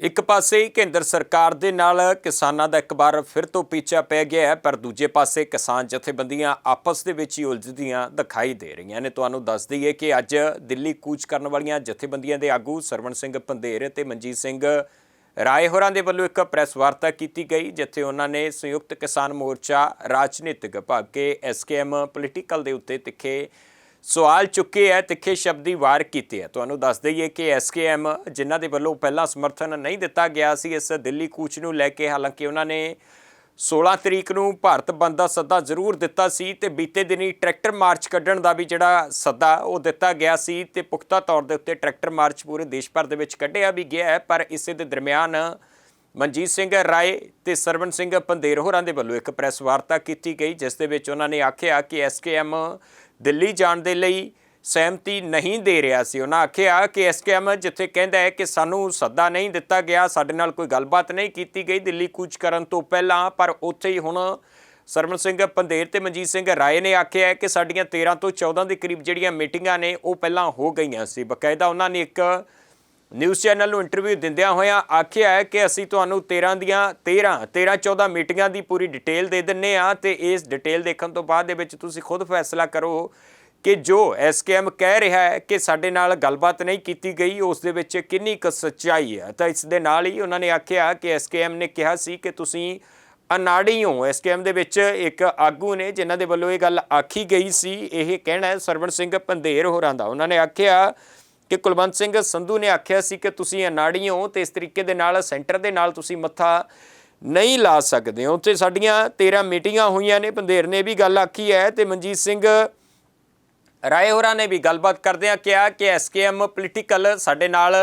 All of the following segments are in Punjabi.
ਇੱਕ ਪਾਸੇ ਕੇਂਦਰ ਸਰਕਾਰ ਦੇ ਨਾਲ ਕਿਸਾਨਾਂ ਦਾ ਇੱਕ ਵਾਰ ਫਿਰ ਤੋਂ ਪੀਚਾ ਪੈ ਗਿਆ ਹੈ, ਪਰ ਦੂਜੇ ਪਾਸੇ ਕਿਸਾਨ ਜਥੇਬੰਦੀਆਂ ਆਪਸ ਦੇ ਵਿੱਚ ਹੀ ਉਲਝਦੀਆਂ ਦਿਖਾਈ ਦੇ ਰਹੀਆਂ ਨੇ। ਤੁਹਾਨੂੰ ਦੱਸ ਦਈਏ ਕਿ ਅੱਜ ਦਿੱਲੀ ਕੂਚ ਕਰਨ ਵਾਲੀਆਂ ਜਥੇਬੰਦੀਆਂ ਦੇ ਆਗੂ ਸਰਵਣ ਸਿੰਘ ਪੰਧੇਰ ਤੇ ਮਨਜੀਤ ਸਿੰਘ ਰਾਏ ਹੋਰਾਂ ਦੇ ਵੱਲੋਂ ਇੱਕ ਪ੍ਰੈਸ ਵਾਰਤਾ ਕੀਤੀ ਗਈ, ਜਿੱਥੇ ਉਹਨਾਂ ਨੇ ਸੰਯੁਕਤ ਕਿਸਾਨ ਮੋਰਚਾ, ਰਾਜਨੀਤਿਕ ਭਾਵ ਕੇ ਐਸਕੇਐਮ ਪੋਲੀਟੀਕਲ ਦੇ ਉੱਤੇ ਤਿੱਖੇ ਸਵਾਲ ਚੁੱਕੇ ਹੈ ਤਿੱਖੇ ਸ਼ਬਦੀ ਵਾਰ ਕੀਤੇ ਹੈ ਤੁਹਾਨੂੰ ਦੱਸ ਦਈਏ ਕਿ ਐਸਕੇਐਮ ਜਿਨ੍ਹਾਂ ਦੇ ਵੱਲੋਂ ਪਹਿਲਾਂ ਸਮਰਥਨ ਨਹੀਂ ਦਿੱਤਾ ਗਿਆ ਸੀ, ਇਸ ਦਿੱਲੀ ਕੂਚ ਨੂੰ ਲੈ ਕੇ ਹਾਲਾਂਕਿ ਉਹਨਾਂ ਨੇ 16 ਤਰੀਕ ਨੂੰ ਭਾਰਤ ਬੰਦ ਦਾ ਸੱਦਾ ਜ਼ਰੂਰ ਦਿੱਤਾ ਸੀ ਤੇ ਬੀਤੇ ਦਿਨੀ ਟਰੈਕਟਰ ਮਾਰਚ ਕੱਢਣ ਦਾ ਵੀ ਜਿਹੜਾ ਸੱਦਾ ਉਹ ਦਿੱਤਾ ਗਿਆ ਸੀ ਤੇ ਪੁਖਤਾ ਤੌਰ ਦੇ ਉੱਤੇ ਟਰੈਕਟਰ ਮਾਰਚ ਪੂਰੇ ਦੇਸ਼ ਭਰ ਦੇ ਵਿੱਚ ਕੱਢਿਆ ਵੀ ਗਿਆ ਹੈ ਪਰ ਇਸੇ ਦੇ ਦਰਮਿਆਨ ਮਨਜੀਤ ਸਿੰਘ ਰਾਏ ਤੇ ਸਰਵਨ ਸਿੰਘ ਪੰਧੇਰ ਹੋਰਾਂ ਦੇ ਵੱਲੋਂ ਇੱਕ ਪ੍ਰੈਸ ਵਾਰਤਾ ਕੀਤੀ ਗਈ, ਜਿਸ ਦੇ ਵਿੱਚ ਉਹਨਾਂ ਨੇ ਆਖਿਆ ਕਿ ਐਸਕੇਐਮ ਦਿੱਲੀ ਜਾਣ ਦੇ ਲਈ ਸਹਿਮਤੀ ਨਹੀਂ ਦੇ ਰਿਹਾ ਸੀ। ਉਹਨਾਂ ਆਖਿਆ ਕਿ ਐਸਕੇਐਮ ਜਿੱਥੇ ਕਹਿੰਦਾ ਹੈ ਕਿ ਸਾਨੂੰ ਸੱਦਾ ਨਹੀਂ ਦਿੱਤਾ ਗਿਆ, ਸਾਡੇ ਨਾਲ ਕੋਈ ਗੱਲਬਾਤ ਨਹੀਂ ਕੀਤੀ ਗਈ ਦਿੱਲੀ ਕੂਚ ਕਰਨ ਤੋਂ ਪਹਿਲਾਂ, ਪਰ ਉੱਥੇ ਹੀ ਹੁਣ ਸਰਵਨ ਸਿੰਘ ਪੰਧੇਰ ਤੇ ਮਨਜੀਤ ਸਿੰਘ ਰਾਏ ਨੇ ਆਖਿਆ ਕਿ ਸਾਡੀਆਂ 13 ਤੋਂ 14 ਦੇ ਕਰੀਬ ਜਿਹੜੀਆਂ ਮੀਟਿੰਗਾਂ ਨੇ, ਉਹ ਪਹਿਲਾਂ ਹੋ ਗਈਆਂ ਸੀ। ਬਕਾਇਦਾ ਉਹਨਾਂ ਨੇ ਇੱਕ ਨਿਊਜ਼ ਚੈਨਲ ਨੂੰ ਇੰਟਰਵਿਊ ਦਿੰਦਿਆਂ ਹੋਇਆਂ ਆਖਿਆ ਹੈ ਕਿ ਅਸੀਂ ਤੁਹਾਨੂੰ 13 ਦੀਆਂ 13 13 14 ਮੀਟਿੰਗਾਂ ਦੀ ਪੂਰੀ ਡਿਟੇਲ ਦੇ ਦਿੰਨੇ ਆ ਤੇ ਇਸ ਡਿਟੇਲ ਦੇਖਣ ਤੋਂ ਬਾਅਦ ਦੇ ਵਿੱਚ ਤੁਸੀਂ ਖੁਦ ਫੈਸਲਾ ਕਰੋ ਕਿ ਜੋ ਐਸਕੇਐਮ ਕਹਿ ਰਿਹਾ ਹੈ ਕਿ ਸਾਡੇ ਨਾਲ ਗੱਲਬਾਤ ਨਹੀਂ ਕੀਤੀ ਗਈ, ਉਸ ਦੇ ਵਿੱਚ ਕਿੰਨੀ ਕੁ ਸੱਚਾਈ ਹੈ। ਤਾਂ ਇਸ ਦੇ ਨਾਲ ਹੀ ਉਹਨਾਂ ਨੇ ਆਖਿਆ ਕਿ ਐਸਕੇਐਮ ਨੇ ਕਿਹਾ ਸੀ ਕਿ ਤੁਸੀਂ ਅਨਾੜੀ ਹੋ। ਐਸਕੇਐਮ ਦੇ ਵਿੱਚ ਇੱਕ ਆਗੂ ਨੇ ਜਿਨ੍ਹਾਂ ਦੇ ਵੱਲੋਂ ਇਹ ਗੱਲ ਆਖੀ ਗਈ ਸੀ। ਇਹ ਕਹਿਣਾ ਹੈ ਸਰਵਣ ਸਿੰਘ ਪੰਧੇਰ ਹੋਰਾਂ ਦਾ। ਉਹਨਾਂ ਨੇ ਆਖਿਆ ਕਿ ਕੁਲਵੰਤ ਸਿੰਘ ਸੰਧੂ ਨੇ ਆਖਿਆ ਸੀ ਕਿ ਤੁਸੀਂ ਅਨਾੜੀ ਹੋ ਤੇ ਇਸ ਤਰੀਕੇ ਦੇ ਨਾਲ, ਸੈਂਟਰ ਦੇ ਨਾਲ ਤੁਸੀਂ ਮੱਥਾ ਨਹੀਂ ਲਾ ਸਕਦੇ ਹੋ। ਉੱਥੇ ਸਾਡੀਆਂ 13 ਮੀਟਿੰਗਾਂ ਹੋਈਆਂ ਨੇ ਬੰਦੇਰ ਨੇ ਵੀ ਗੱਲ ਆਖੀ ਹੈ ਤੇ ਮਨਜੀਤ ਸਿੰਘ ਰਾਏ ਹੋਰਾਂ ਨੇ ਵੀ ਗੱਲਬਾਤ ਕਰਦਿਆਂ ਕਿਹਾ ਕਿ ਐਸਕੇਐਮ ਪੋਲੀਟੀਕਲ ਸਾਡੇ ਨਾਲ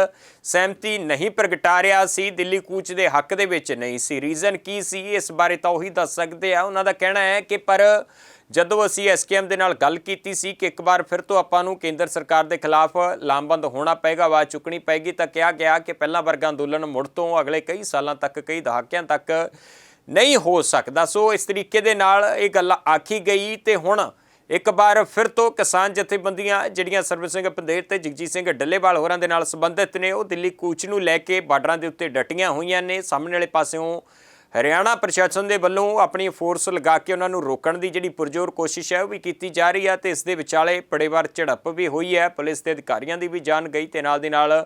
ਸਹਿਮਤੀ ਨਹੀਂ ਪ੍ਰਗਟਾ ਰਿਹਾ ਸੀ, ਦਿੱਲੀ ਕੂਚ ਦੇ ਹੱਕ ਦੇ ਵਿੱਚ ਨਹੀਂ ਸੀ। ਰੀਜ਼ਨ ਕੀ ਸੀ, ਇਸ ਬਾਰੇ ਤਾਂ ਉਹੀ ਦੱਸ ਸਕਦੇ ਆ। ਉਹਨਾਂ ਦਾ ਕਹਿਣਾ ਹੈ ਕਿ ਪਰ ਜਦੋਂ ਅਸੀਂ ਐਸਕੇਐਮ ਦੇ ਨਾਲ ਗੱਲ ਕੀਤੀ ਸੀ ਕਿ ਇੱਕ ਵਾਰ ਫਿਰ ਤੋਂ ਆਪਾਂ ਨੂੰ ਕੇਂਦਰ ਸਰਕਾਰ ਦੇ ਖਿਲਾਫ ਲਾਮਬੰਦ ਹੋਣਾ ਪਏਗਾ, ਆਵਾਜ਼ ਚੁੱਕਣੀ ਪਏਗੀ, ਤਾਂ ਕਿਹਾ ਗਿਆ ਕਿ ਪਹਿਲਾ ਵਰਗਾ ਅੰਦੋਲਨ ਮੁੜ ਤੋਂ ਅਗਲੇ ਕਈ ਸਾਲਾਂ ਤੱਕ, ਕਈ ਦਹਾਕਿਆਂ ਤੱਕ ਨਹੀਂ ਹੋ ਸਕਦਾ। ਸੋ ਇਸ ਤਰੀਕੇ ਦੇ ਨਾਲ ਇਹ ਗੱਲ ਆਖੀ ਗਈ ਤੇ ਹੁਣ ਇੱਕ ਵਾਰ ਫਿਰ ਤੋਂ ਕਿਸਾਨ ਜਥੇਬੰਦੀਆਂ ਜਿਹੜੀਆਂ ਸਰਵਿਸ ਸਿੰਘ ਪੰਦੇਰ ਤੇ ਜਗਜੀਤ ਸਿੰਘ ਡੱਲੇਵਾਲ ਹੋਰਾਂ ਦੇ ਨਾਲ ਸੰਬੰਧਿਤ ਨੇ, ਉਹ ਦਿੱਲੀ ਕੂਚ ਨੂੰ ਲੈ ਕੇ ਬਾਰਡਰਾਂ ਦੇ ਉੱਤੇ ਡਟੀਆਂ ਹੋਈਆਂ ਨੇ। ਸਾਹਮਣੇ ਵਾਲੇ ਪਾਸਿਓਂ ਹਰਿਆਣਾ ਪ੍ਰਸ਼ਾਸਨ ਦੇ ਵੱਲੋਂ ਆਪਣੀ ਫੋਰਸ ਲਗਾ ਕੇ ਉਹਨਾਂ ਨੂੰ ਰੋਕਣ ਦੀ ਜਿਹੜੀ ਪੁਰਜੋਰ ਕੋਸ਼ਿਸ਼ ਹੈ, ਉਹ ਵੀ ਕੀਤੀ ਜਾ ਰਹੀ ਹੈ ਤੇ ਇਸ ਦੇ ਵਿਚਾਲੇ ਪੜੇਵਾਰ ਝੜਪ ਵੀ ਹੋਈ ਹੈ। ਪੁਲਿਸ ਦੇ ਅਧਿਕਾਰੀਆਂ ਦੀ ਵੀ ਜਾਨ ਗਈ ਤੇ ਨਾਲ ਦੀ ਨਾਲ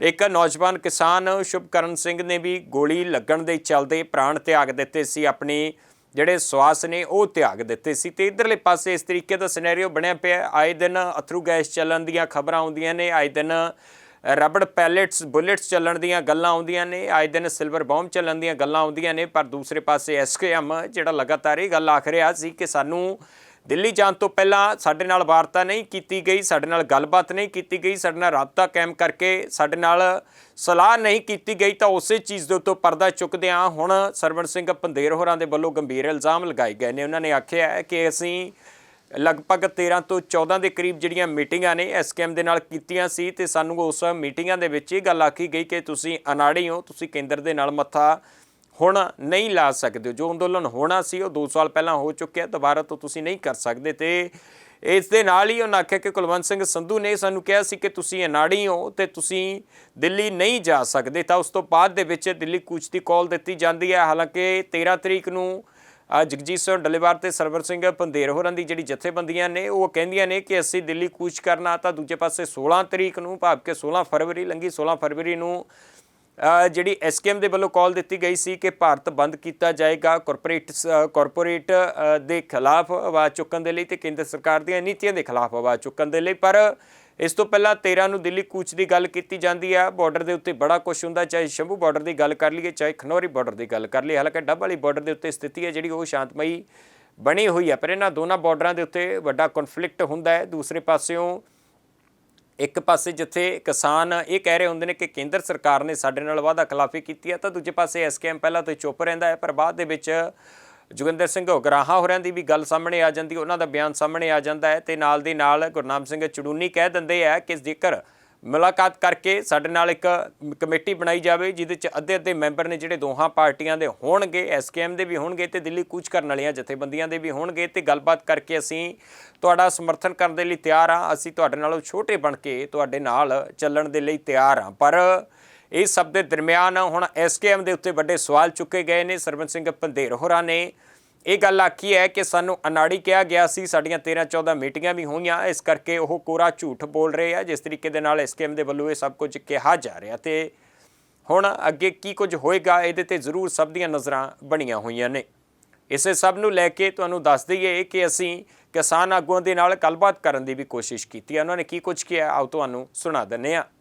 ਇੱਕ ਨੌਜਵਾਨ ਕਿਸਾਨ ਸ਼ੁਭਕਰਨ ਸਿੰਘ ਨੇ ਵੀ ਗੋਲੀ ਲੱਗਣ ਦੇ ਚਲਦੇ ਪ੍ਰਾਣ ਤਿਆਗ ਦਿੱਤੇ ਸੀ। ਆਪਣੀ ਜਿਹੜੇ ਸਵਾਸ ਨੇ ਉਹ ਤਿਆਗ ਦਿੱਤੇ ਸੀ। ਤੇ ਇਧਰਲੇ ਪਾਸੇ ਇਸ ਤਰੀਕੇ ਦਾ ਸਿਨੈਰੀਓ ਬਣਿਆ ਪਿਆ ਆਏ ਦਿਨ ਅਥਰੂ ਗੈਸ ਚੱਲਣ ਦੀਆਂ ਖਬਰਾਂ ਆਉਂਦੀਆਂ ਨੇ। ਆਏ ਦਿਨ ਰਬੜ ਪੈਲੇਟਸ ਬੁਲੇਟਸ ਚੱਲਣ ਦੀਆਂ ਗੱਲਾਂ ਆਉਂਦੀਆਂ ਨੇ। ਆਏ ਦਿਨ ਸਿਲਵਰ ਬੰਬ ਚੱਲਣ ਦੀਆਂ ਗੱਲਾਂ ਆਉਂਦੀਆਂ ਨੇ। ਪਰ ਦੂਸਰੇ ਪਾਸੇ ਐਸਕੇਐਮ ਜਿਹੜਾ ਲਗਾਤਾਰ ਇਹ ਗੱਲ ਆਖ ਰਿਹਾ ਸੀ ਕਿ ਸਾਨੂੰ ਦਿੱਲੀ ਜਾਣ ਤੋਂ ਪਹਿਲਾਂ ਸਾਡੇ ਨਾਲ ਵਾਰਤਾ ਨਹੀਂ ਕੀਤੀ ਗਈ, ਸਾਡੇ ਨਾਲ ਗੱਲਬਾਤ ਨਹੀਂ ਕੀਤੀ ਗਈ, ਸਾਡੇ ਨਾਲ ਰਾਬਤਾ ਕਾਇਮ ਕਰਕੇ ਸਾਡੇ ਨਾਲ ਸਲਾਹ ਨਹੀਂ ਕੀਤੀ ਗਈ ਤਾਂ ਉਸੇ ਚੀਜ਼ ਦੇ ਉੱਤੇ ਪਰਦਾ ਚੁੱਕਦੇ ਚੁੱਕਦਿਆਂ ਹੁਣ ਸਰਵਣ ਸਿੰਘ ਪੰਦੇਰ ਹੋਰਾਂ ਦੇ ਵੱਲੋਂ ਗੰਭੀਰ ਇਲਜ਼ਾਮ ਲਗਾਏ ਗਏ ਨੇ। ਉਹਨਾਂ ਨੇ ਆਖਿਆ ਹੈ ਕਿ ਅਸੀਂ ਲਗਭਗ 13 ਤੋਂ 14 ਦੇ ਕਰੀਬ ਜਿਹੜੀਆਂ ਮੀਟਿੰਗਾਂ ਨੇ ਐਸਕੇਐਮ ਦੇ ਨਾਲ ਕੀਤੀਆਂ ਸੀ ਤੇ ਸਾਨੂੰ ਉਸ ਮੀਟਿੰਗਾਂ ਦੇ ਵਿੱਚ ਇਹ ਗੱਲ ਆਖੀ ਗਈ ਕਿ ਤੁਸੀਂ ਅਨਾੜੀ ਹੋ, ਤੁਸੀਂ ਕੇਂਦਰ ਦੇ ਨਾਲ ਮੱਥਾ ਹੁਣ ਨਹੀਂ ਲਾ ਸਕਦੇ ਜੋ ਅੰਦੋਲਨ ਹੋਣਾ ਸੀ, ਉਹ 2 ਸਾਲ ਪਹਿਲਾਂ ਹੋ ਚੁੱਕਿਆ, ਦੁਬਾਰਾ ਤੋਂ ਤੁਸੀਂ ਨਹੀਂ ਕਰ ਸਕਦੇ। ਤੇ ਇਸ ਦੇ ਨਾਲ ਹੀ ਉਹਨਾਂ ਆਖਿਆ ਕਿ ਕੁਲਵੰਤ ਸਿੰਘ ਸੰਧੂ ਨੇ ਸਾਨੂੰ ਕਿਹਾ ਸੀ ਕਿ ਤੁਸੀਂ ਅਨਾੜੀ ਹੋ ਤੇ ਤੁਸੀਂ ਦਿੱਲੀ ਨਹੀਂ ਜਾ ਸਕਦੇ। ਤਾਂ ਉਸ ਤੋਂ ਬਾਅਦ ਦੇ ਵਿੱਚ ਦਿੱਲੀ ਕੂਚ ਦੀ ਕਾਲ ਦਿੱਤੀ ਜਾਂਦੀ ਹੈ। ਹਾਲਾਂਕਿ 13 ਤਰੀਕ ਨੂੰ ਜਗਜੀਤ ਸਿੰਘ ਡੱਲੇਵਾਰ ਤੇ ਸਰਵਰ ਸਿੰਘ ਪੰਧੇਰ ਹੋਰਾਂ ਦੀ ਜਿਹੜੀ ਜਥੇਬੰਦੀਆਂ ਨੇ, ਉਹ ਕਹਿੰਦੀਆਂ ਨੇ ਕਿ ਅਸੀਂ ਦਿੱਲੀ ਕੂਚ ਕਰਨਾ ਤਾਂ ਦੂਜੇ ਪਾਸੇ 16 ਤਰੀਕ ਨੂੰ, ਭਾਵ ਕਿ 16 ਫਰਵਰੀ ਲੰਗੀ 16 ਫਰਵਰੀ ਨੂੰ ਜਿਹੜੀ ਐਸਕੇਐਮ ਦੇ ਵੱਲੋਂ ਕਾਲ ਦਿੱਤੀ ਗਈ ਸੀ ਕਿ ਭਾਰਤ ਬੰਦ ਕੀਤਾ ਜਾਏਗਾ ਕਾਰਪੋਰੇਟ ਕਾਰਪੋਰੇਟ ਦੇ ਖਿਲਾਫ ਆਵਾਜ਼ ਚੁੱਕਣ ਦੇ ਲਈ ਤੇ ਕੇਂਦਰ ਸਰਕਾਰ ਦੀਆਂ ਨੀਤੀਆਂ ਦੇ ਖਿਲਾਫ ਆਵਾਜ਼ ਚੁੱਕਣ ਦੇ ਲਈ। ਪਰ ਇਸ ਤੋਂ ਪਹਿਲਾਂ 13 ਨੂੰ ਦਿੱਲੀ ਕੂਚ ਦੀ ਗੱਲ ਕੀਤੀ ਜਾਂਦੀ ਹੈ ਬਾਰਡਰ ਦੇ ਉੱਤੇ ਬੜਾ ਕੁਝ ਹੁੰਦਾ, ਚਾਹੇ ਸ਼ੰਭੂ ਬਾਰਡਰ ਦੀ ਗੱਲ ਕਰ ਲਈਏ, ਚਾਹੇ ਖਨੌਰੀ ਬਾਰਡਰ ਦੀ ਗੱਲ ਕਰ ਲਈਏ, ਹਾਲਾਂਕਿ ਡੱਬ ਵਾਲੀ ਬਾਰਡਰ ਦੇ ਉੱਤੇ ਸਥਿਤੀ ਹੈ ਜਿਹੜੀ ਉਹ ਸ਼ਾਂਤਮਈ ਬਣੀ ਹੋਈ ਹੈ ਪਰ ਇਹਨਾਂ ਦੋਨਾਂ ਬਾਰਡਰਾਂ ਦੇ ਉੱਤੇ ਵੱਡਾ ਕਨਫਲਿਕਟ ਹੁੰਦਾ ਹੈ। ਦੂਸਰੇ ਪਾਸਿਓਂ ਇੱਕ ਪਾਸੇ ਜਿੱਥੇ ਕਿਸਾਨ ਇਹ ਕਹਿ ਰਹੇ ਹੁੰਦੇ ਨੇ ਕਿ ਕੇਂਦਰ ਸਰਕਾਰ ਨੇ ਸਾਡੇ ਨਾਲ ਵਾਅਦਾ ਖਿਲਾਫੀ ਕੀਤੀ ਹੈ, ਤਾਂ ਦੂਜੇ ਪਾਸੇ ਐਸਕੇਐਮ ਪਹਿਲਾਂ ਤੋਂ ਚੁੱਪ ਰਹਿੰਦਾ ਹੈ, ਪਰ ਬਾਅਦ ਦੇ ਵਿੱਚ ਜੋਗਿੰਦਰ ਸਿੰਘ ਉਗਰਾਹਾਂ ਹੋਰਾਂ ਦੀ ਵੀ ਗੱਲ ਸਾਹਮਣੇ ਆ ਜਾਂਦੀ, ਉਹਨਾਂ ਦਾ ਬਿਆਨ ਸਾਹਮਣੇ ਆ ਜਾਂਦਾ ਹੈ ਤੇ ਨਾਲ ਦੀ ਨਾਲ ਗੁਰਨਾਮ ਸਿੰਘ ਚੜੂਨੀ ਕਹਿ ਦਿੰਦੇ ਆ ਕਿ ਜੇਕਰ ਮੁਲਾਕਾਤ ਕਰਕੇ ਸਾਡੇ ਨਾਲ ਇੱਕ ਕਮੇਟੀ ਬਣਾਈ ਜਾਵੇ, ਜਿਹਦੇ ਚ ਅੱਧੇ ਅੱਧੇ ਮੈਂਬਰ ਨੇ ਜਿਹੜੇ ਦੋਹਾਂ ਪਾਰਟੀਆਂ ਦੇ ਹੋਣਗੇ ਐਸਕੇਐਮ ਦੇ ਵੀ ਹੋਣਗੇ ਤੇ ਦਿੱਲੀ ਕੂਚ ਕਰਨ ਵਾਲੀਆਂ ਜਥੇਬੰਦੀਆਂ ਦੇ ਵੀ ਹੋਣਗੇ ਤੇ ਗੱਲਬਾਤ ਕਰਕੇ ਅਸੀਂ ਤੁਹਾਡਾ ਸਮਰਥਨ ਕਰਨ ਦੇ ਲਈ ਤਿਆਰ ਹਾਂ। ਅਸੀਂ ਤੁਹਾਡੇ ਨਾਲੋਂ ਛੋਟੇ ਬਣ ਕੇ ਤੁਹਾਡੇ ਨਾਲ ਚੱਲਣ ਦੇ ਲਈ ਤਿਆਰ ਹਾਂ। ਪਰ ਇਸ ਸਭ ਦੇ ਦਰਮਿਆਨ ਹੁਣ ਐਸਕੇਐਮ ਦੇ ਉੱਤੇ ਵੱਡੇ ਸਵਾਲ ਚੁੱਕੇ ਗਏ ਨੇ। ਸਰਵਨ ਸਿੰਘ ਪੰਧੇਰ ਹੋਰਾਂ ਨੇ ਇਹ ਗੱਲ ਆਖੀ ਹੈ ਕਿ ਸਾਨੂੰ ਅਨਾੜੀ ਕਿਹਾ ਗਿਆ ਸੀ, ਸਾਡੀਆਂ 13 14 ਮੀਟਿੰਗਾਂ ਵੀ ਹੋਈਆਂ, ਇਸ ਕਰਕੇ ਉਹ ਕੋਰਾ ਝੂਠ ਬੋਲ ਰਹੇ ਆ, ਜਿਸ ਤਰੀਕੇ ਦੇ ਨਾਲ ਐਸਕੇਐਮ ਦੇ ਵੱਲੋਂ ਇਹ ਸਭ ਕੁਝ ਕਿਹਾ ਜਾ ਰਿਹਾ ਤੇ ਹੁਣ ਅੱਗੇ ਕੀ ਕੁਝ ਹੋਏਗਾ, ਇਹਦੇ ਤੇ ਜ਼ਰੂਰ ਸਭ ਦੀਆਂ ਨਜ਼ਰਾਂ ਬਣੀਆਂ ਹੋਈਆਂ ਨੇ। ਇਸੇ ਸਭ ਨੂੰ ਲੈ ਕੇ ਤੁਹਾਨੂੰ ਦੱਸ ਦਈਏ ਕਿ ਅਸੀਂ ਕਿਸਾਨ ਆਗੂਆਂ ਦੇ ਨਾਲ ਗੱਲਬਾਤ ਕਰਨ ਦੀ ਵੀ ਕੋਸ਼ਿਸ਼ ਕੀਤੀ ਹੈ। ਉਹਨਾਂ ਨੇ ਕੀ ਕੁਝ ਕਿਹਾ, ਆਓ ਤੁਹਾਨੂੰ ਸੁਣਾ ਦਿੰਨੇ ਆ